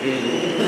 Ele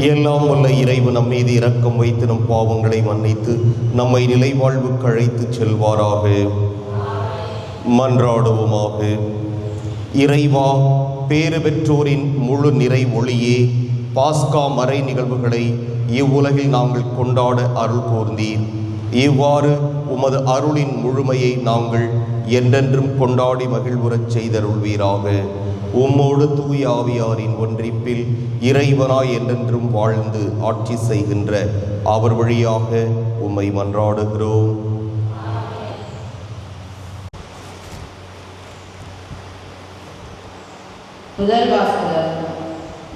எல்லாம் வல்ல இறைவு நம் மீது இரக்கம் வைத்து நம் பாவங்களை மன்னித்து நம்மை நிலைவாழ்வுக்கு அழைத்துச் செல்வாராக. மன்றாடுவோமாக. இறைவா பேறு பெற்றோரின் முழு நிறை ஒளியே பாஸ்கா மறை நிகழ்வுகளை இவ்வுலகில் நாங்கள் கொண்டாட அருள் கூர்ந்தீர். இவ்வாறு உமது அருளின் முழுமையை நாங்கள் என்றென்றும் கொண்டாடி மகிழ்வுறச் செய்தருள்வீராக. உம்மோடு தூய ஆவியாரின் ஒன்றிப்பில் இறைவனாய் என்றென்றும் வாழ்ந்து ஆட்சி செய்கின்ற அவர் வழியாக உம்மை மன்றாடுகிறோம். முதல் வாசகம்.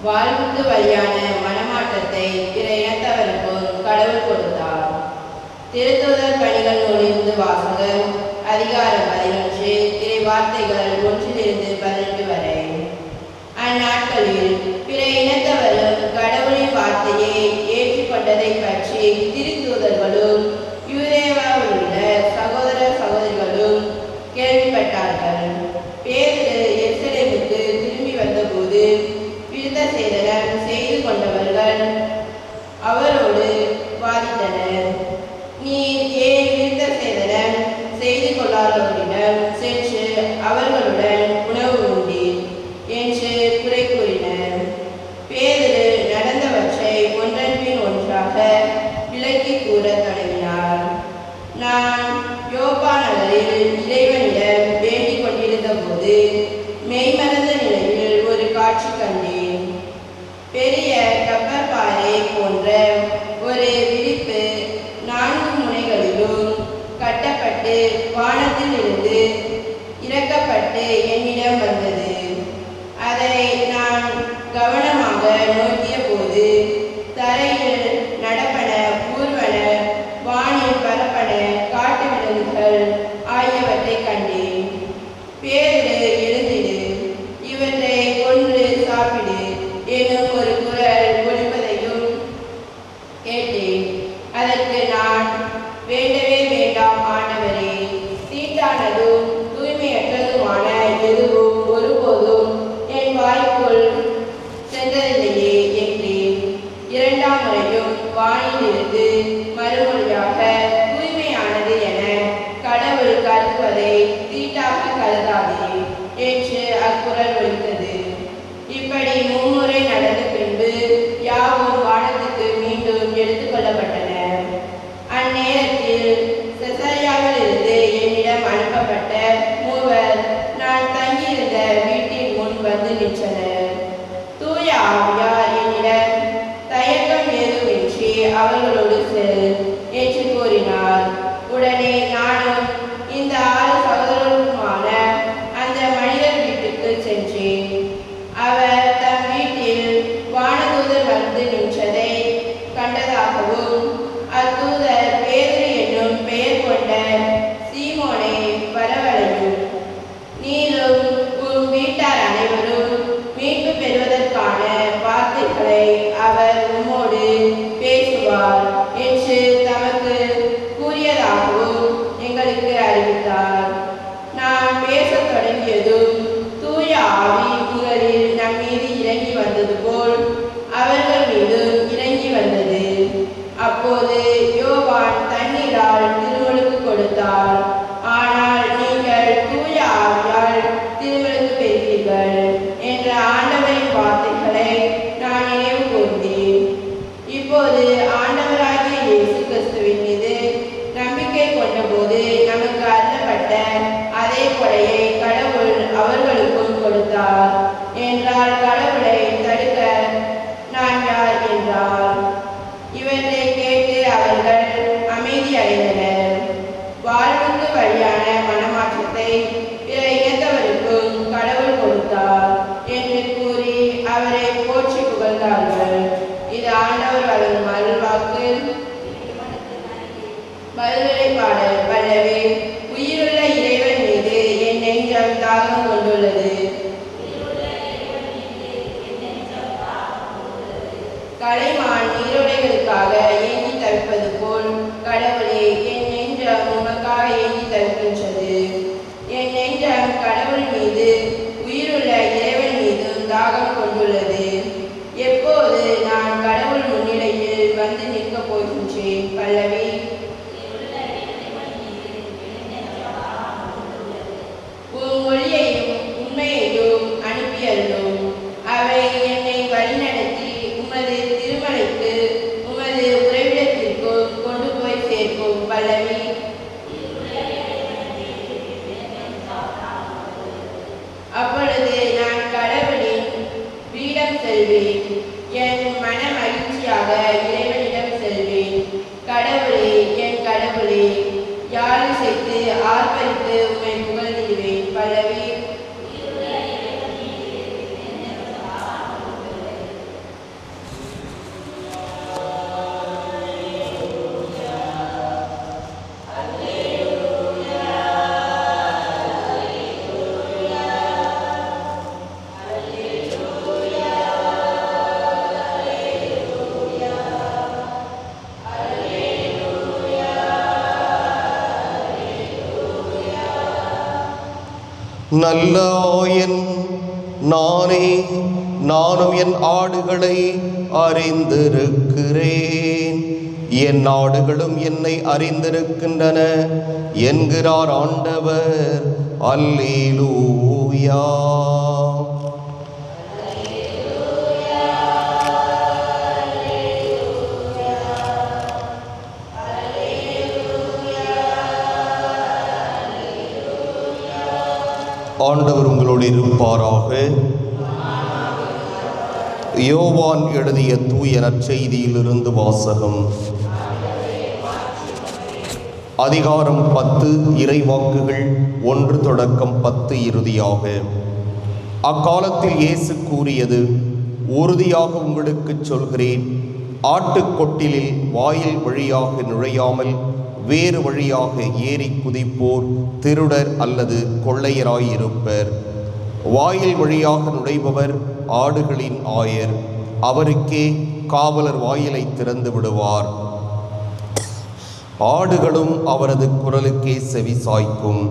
வாழ்வுக்கு வழியான மனமாற்றத்தை பிற இனத்தவருக்கும் கடவுள் கொடுத்தார். திருத்துதல் பணிகள் நூலிருந்து வாசகம். அதிகாரம் பதினொன்று. இறை வார்த்தைகள் ஒன்றிலிருந்து பதினெட்டு வரை. அந்நாட்களில் பிற இனத்தவரும் கடவுளின் வார்த்தையை ஏற்றுக்கொண்டதை பற்றி திருத்தூதர்களும் della radio வார்த்தைகளை நான் நினைவு கூர்ந்தேன். இப்போது ஆண்டவராகிய இயேசு கிறிஸ்துவின் மீது நம்பிக்கை கொண்டபோது நமக்கு அருளப்பட்ட அதே கொடையை கடவுள் அவர்களுக்கும் கொடுத்தார் என்றால் கடவுளை தடுக்க நான் யார் என்றார் இவற்றை கேட்டு அவர்கள் அமைதி அடைந்தனர் வாழ்வுக்கு வழியான மனமாற்றத்தை பிற இனத்தவருக்கும் கடவுள் கொடுத்தார் என்று கூறி அவரை போற்றி புகழ்ந்தார்கள் இது ஆண்டவர் வழங்கும் அருள்வாக்கு மறுதலை பாடல் பல்லவே உயிருள்ள இறைவன் மீது என் நெஞ்சம் கொண்டுள்ளது. கலைமான் நீரோடைகளுக்காக நல்ல ஆயன் நானே நானும் என் ஆடுகளை அறிந்திருக்கிறேன். என் ஆடுகளும் என்னை அறிந்திருக்கின்றன என்கிறார் ஆண்டவர். அல்லேலூயா. ஆண்டவர் உங்களோடு இருப்பாராக. யோவான் எழுதிய தூய நற்செய்தியிலிருந்து வாசகம். அதிகாரம் பத்து இறைவாக்குகள் ஒன்று தொடக்கம் பத்து இறுதியாக. அக்காலத்தில் இயேசு கூறியது உறுதியாக உங்களுக்குச் சொல்கிறேன் ஆட்டுக்கொட்டிலில் வாயில் வழியாக நுழையாமல் வேறு வழியாக ஏறி குதிப்போர் திருடர் அல்லது கொள்ளையராயிருப்பர். வாயில் வழியாக நுழைபவர் ஆடுகளின் ஆயர். அவருக்கே காவலர் வாயிலை திறந்து விடுவார். ஆடுகளும் அவரது குரலுக்கே செவி சாய்க்கும்.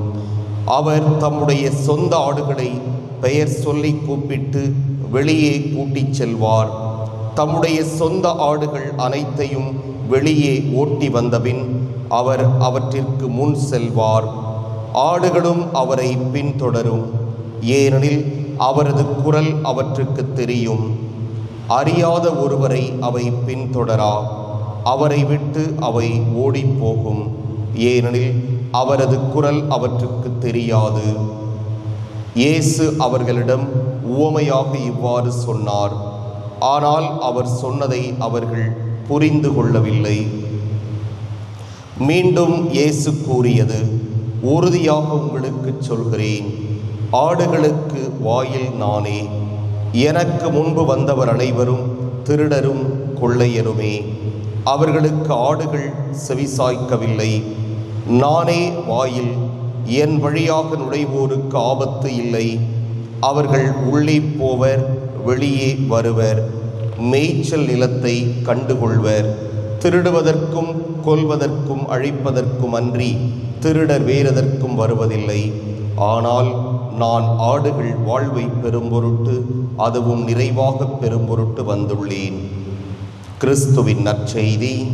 அவர் தம்முடைய சொந்த ஆடுகளை பெயர் சொல்லி கூப்பிட்டு வெளியே கூட்டிச் செல்வார். தம்முடைய சொந்த ஆடுகள் அனைத்தையும் வெளியே ஓட்டி வந்தபின் அவர் அவற்றிற்கு முன் செல்வார். ஆடுகளும் அவரை பின்தொடரும். ஏனெனில் அவரது குரல் அவற்றுக்கு தெரியும். அறியாத ஒருவரை அவை பின்தொடரா? அவரை விட்டு அவை ஓடிப்போகும். ஏனெனில் அவரது குரல் அவற்றுக்கு தெரியாது. இயேசு அவர்களிடம் உவமையாக இவ்வாறு சொன்னார். ஆனால் அவர் சொன்னதை அவர்கள் புரிந்து கொள்ளவில்லை. மீண்டும் இயேசு கூறியது உறுதியாக உங்களுக்கு சொல்கிறேன் ஆடுகளுக்கு வாயில் நானே எனக்கு முன்பு வந்தவர் அனைவரும் திருடரும் கொள்ளையருமே. அவர்களுக்கு ஆடுகள் செவிசாய்க்கவில்லை. நானே வாயில் என் வழியாக நுழைவோருக்கு ஆபத்து இல்லை. அவர்கள் உள்ளே போவர் வெளியே வருவர். மேய்ச்சல் நிலத்தை கண்டுகொள்வர். திருடுவதற்கும் கொல்வதற்கும் அழிப்பதற்கும் அன்றி திருடர் வேறெதற்கும் வருவதில்லை. ஆனால் நான் ஆடுகள் வாழ்வை பெரும்பொருட்டு அதுவும் நிறைவாக பெரும்பொருட்டு வந்துள்ளேன். கிறிஸ்துவின் நற்செய்தி.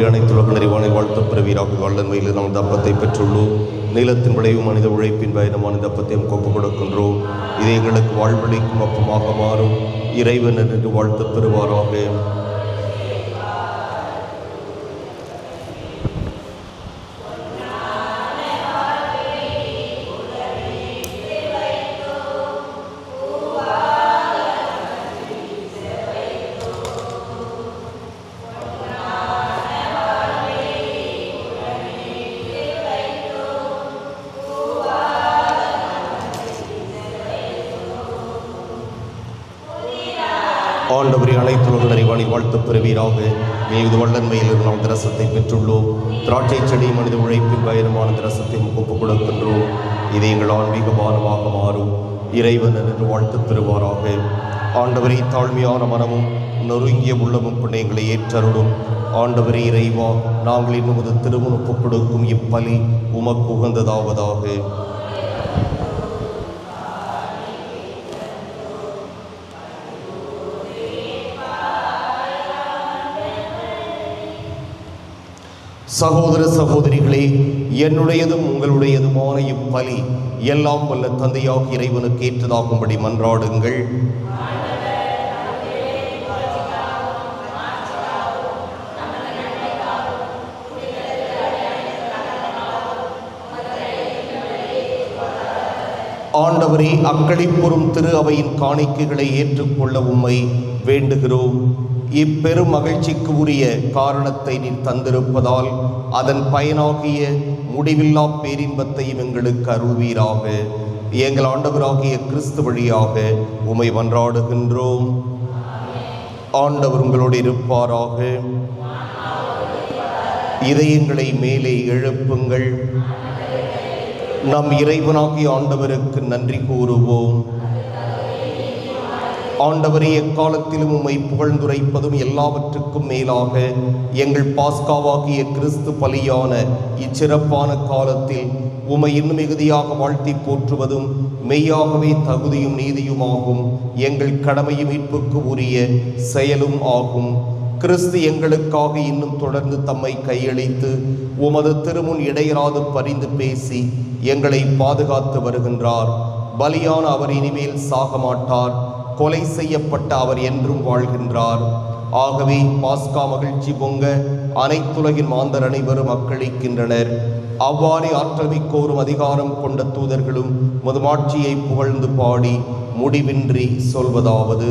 தோன்றி அனைத்து உலக நிறைவானை வாழ்த்த பிறவீராக. வல்லன்மையில் நாம் தப்பத்தை பெற்றுள்ளோம். நீளத்தின் விளைவு மனித உழைப்பின் பயணமான இந்த அப்பத்தையும் கொப்பு கொடுக்கின்றோம். இது எங்களுக்கு வாழ்வழிக்கும் அப்பமாக மாறும். இறைவன் என்று வாழ்த்து பெறுவாராக. வாழ்த்து பெறுவீராக மீது வல்லன்மையில் நாம் திரசத்தை பெற்றுள்ளோம். திராட்சை செடி மனித உழைப்பின் பயணமான திரசத்தை ஒப்புக் கொடுக்கின்றோம் இது எங்கள் ஆன்மீக பானமாக மாறும். இறைவன் என்று வாழ்த்து பெறுவாராக ஆண்டவரை தாழ்மையான மனமும் நொறுங்கிய உள்ளமும் கொண்ட எங்களை ஏற்றருடும் ஆண்டவரே இறைவா நாங்கள் இன்னும் திருமணம் ஒப்புக் கொடுக்கும் இப்பலி உமக்கு உகந்ததாவதாக. சகோதர சகோதரிகளே என்னுடையதும் உங்களுடையதுமான இப்பலி எல்லாம் வல்ல தந்தையாக இறைவனுக்கு ஏற்றதாகும்படி மன்றாடுங்கள். ஆண்டவரே அக்களிப்புறும் திரு அவையின் காணிக்கைகளை ஏற்றுக்கொள்ள உம்மை வேண்டுகிறோம். இப்பெரும் மகிழ்ச்சிக்கு உரிய காரணத்தை நீர் தந்திருப்பதால் அதன் பயனாகிய முடிவில்லா பேரின்பத்தையும் எங்களுக்கு அருள்வீராக. எங்கள் ஆண்டவராகிய கிறிஸ்து வழியாக உமை மன்றாடுகின்றோம். ஆண்டவர் உங்களோடு இருப்பாராக. இதயங்களை மேலே எழுப்புங்கள். நம் இறைவனாகிய ஆண்டவருக்கு நன்றி கூறுவோம். ஆண்டவரே எக்காலத்திலும் உம்மை புகழ்ந்துரைப்பதும் எல்லாவற்றுக்கும் மேலாக எங்கள் பாஸ்காவாகிய கிறிஸ்து பலியான இச்சிறப்பான காலத்தில் உம்மை இன்னும் மிகுதியாக வாழ்த்தி போற்றுவதும் மெய்யாகவே தகுதியும் நீதியுமாகும். எங்கள் கடமையும் மீட்புக்கு உரிய செயலும் ஆகும். கிறிஸ்து எங்களுக்காக இன்னும் தொடர்ந்து தம்மை கையளித்து உமது திருமுன் இடையராது பரிந்து பேசி எங்களை பாதுகாத்து வருகின்றார். பலியான அவர் இனிமேல் சாக மாட்டார் கொலை செய்யப்பட்ட அவர் என்றும் வாழ்கின்றார். ஆகவே பாஸ்கா மகிழ்ச்சி பொங்க அனைத்துலகின் மாந்தர் அனைவரும் அக்களிக்கின்றனர். அவ்வாறே ஆற்றமிக்கோரும் அதிகாரம் கொண்ட தூதர்களும் முதுமாட்சியை புகழ்ந்து பாடி முடிவின்றி சொல்வதாவது.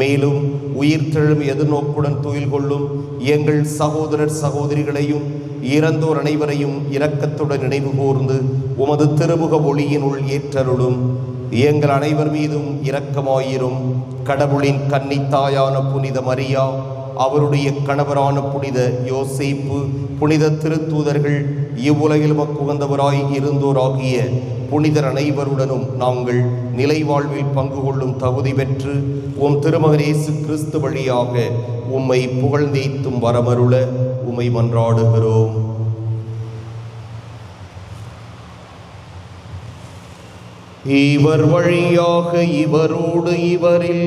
மேலும் உயிர்த்தெழும் எதிர்நோக்குடன் துயில் கொள்ளும் எங்கள் சகோதரர் சகோதரிகளையும் இறந்தோர் அனைவரையும் இரக்கத்துடன் நினைவு கூர்ந்து உமது திருமுக ஒளியினுள் ஏற்றருளும். எங்கள் அனைவர் மீதும் இரக்கமாயிரும். கடவுளின் கன்னித்தாயான புனித மரியா அவருடைய கணவரான புனித யோசேப்பு புனித திருத்தூதர்கள் இவ்வுலகில் உகந்தவராய் இருந்தோராகிய புனிதர் அனைவருடனும் நாங்கள் நிலை வாழ்வில் பங்கு கொள்ளும் தகுதி பெற்று உம் திருமகன் கிறிஸ்து வழியாக உம்மை புகழ்ந்தேத்தும் வரமருள உம்மை மன்றாடுகிறோம். இவர் வழியாக இவரோடு இவரில்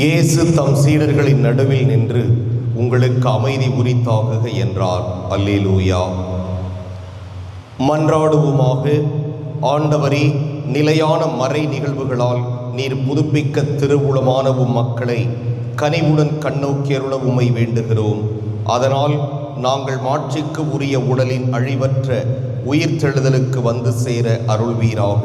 இயேசு தம் சீடர்களின் நடுவில் நின்று உங்களுக்கு அமைதி உரித்தாகுக என்றார். அல்லேலூயா. மன்றாடுவோமாக ஆண்டவரே நிலையான மறை நிகழ்வுகளால் நீர் புதுப்பிக்க திருவுளமான உம் மக்களை கனிவுடன் கண்ணோக்கியருள உமை வேண்டுகிறோம். அதனால் நாங்கள் மாட்சிக்கு உரிய உடலின் அழிவற்ற உயிர்த்தெழுதலுக்கு வந்து சேர அருள்வீராக.